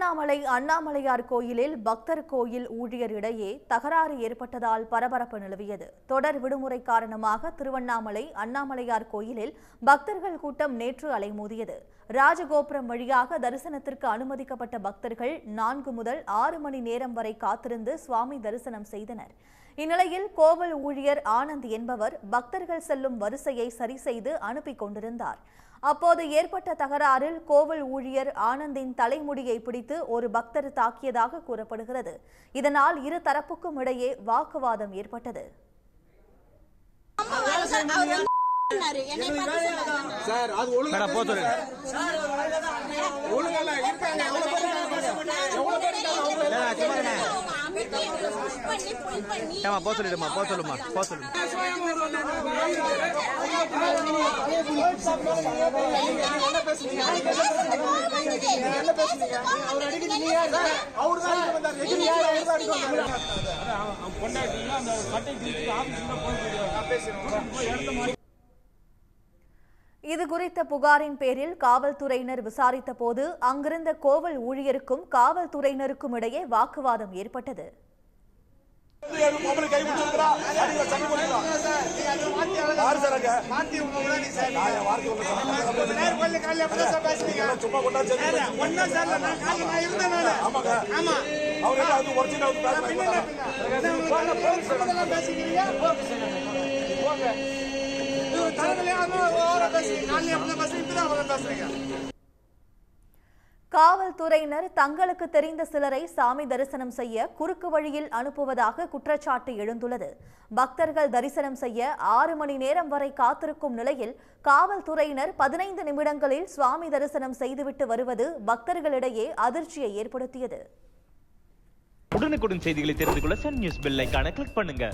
திருவண்ணாமலை அண்ணாமலையார் கோயிலில் பக்தர் கோயில் ஊழியர் இடையே தகராறு ஏற்பட்டதால் பரபரப்பு நிலவியது. தொடர் விடுமுறை காரணமாக திருவண்ணாமலை அண்ணாமலையார் கோயிலில் பக்தர்கள் கூட்டம் நேற்று அலைமோதியது. ராஜகோபுரம் வழியாக தரிசனத்திற்கு அனுமதிக்கப்பட்ட பக்தர்கள் நான்கு முதல் ஆறு மணி நேரம் வரை காத்திருந்து சுவாமி தரிசனம் செய்தனர். இந்நிலையில் கோவில் ஊழியர் ஆனந்த் என்பவர் பக்தர்கள் செல்லும் வரிசையை சரி செய்து அனுப்பி கொண்டிருந்தார். அப்போது ஏற்பட்ட தகராறில் கோவில் ஊழியர் ஆனந்தின் தலைமுடியை பிடித்து ஒரு பக்தர் தாக்கியதாக கூறப்படுகிறது. இதனால் இரு தரப்புக்கும் இடையே வாக்குவாதம் ஏற்பட்டது. சார் அது ஒழுங்கா மேடம் போத்து ஒழுங்கா இருக்காங்க? ஏமா போக சொல்லிடுமா போக சொல்லுமா போக சொல்லுமா இது குறித்த புகாரின் பேரில் காவல்துறையினர் விசாரித்த போது அங்கிருந்த கோவில் ஊழியருக்கும் காவல்துறையினருக்கும் இடையே வாக்குவாதம் ஏற்பட்டது. பொம்பளை கை பிடிச்சிருக்கிறா. சார் நான் என் வார்த்தை ஒண்ணு சொன்னேன். எல்லாம் சும்மா கொண்டாந்து காவல்துறையினர் தங்களுக்கு தெரிந்த சிலரை சாமி தரிசனம் செய்ய குறுக்கு வழியில் அனுப்புவதாக குற்றச்சாட்டு எழுந்துள்ளது. பக்தர்கள் தரிசனம் செய்ய ஆறு மணி நேரம் வரை காத்திருக்கும் நிலையில் காவல்துறையினர் பதினைந்து நிமிடங்களில் சுவாமி தரிசனம் செய்துவிட்டு வருவது பக்தர்களிடையே அதிர்ச்சியை ஏற்படுத்தியது. உடனுக்குடன் செய்திகளை தெரிந்து கொள்ள சன் நியூஸ் பெல் ஐகானை கிளிக் பண்ணுங்க.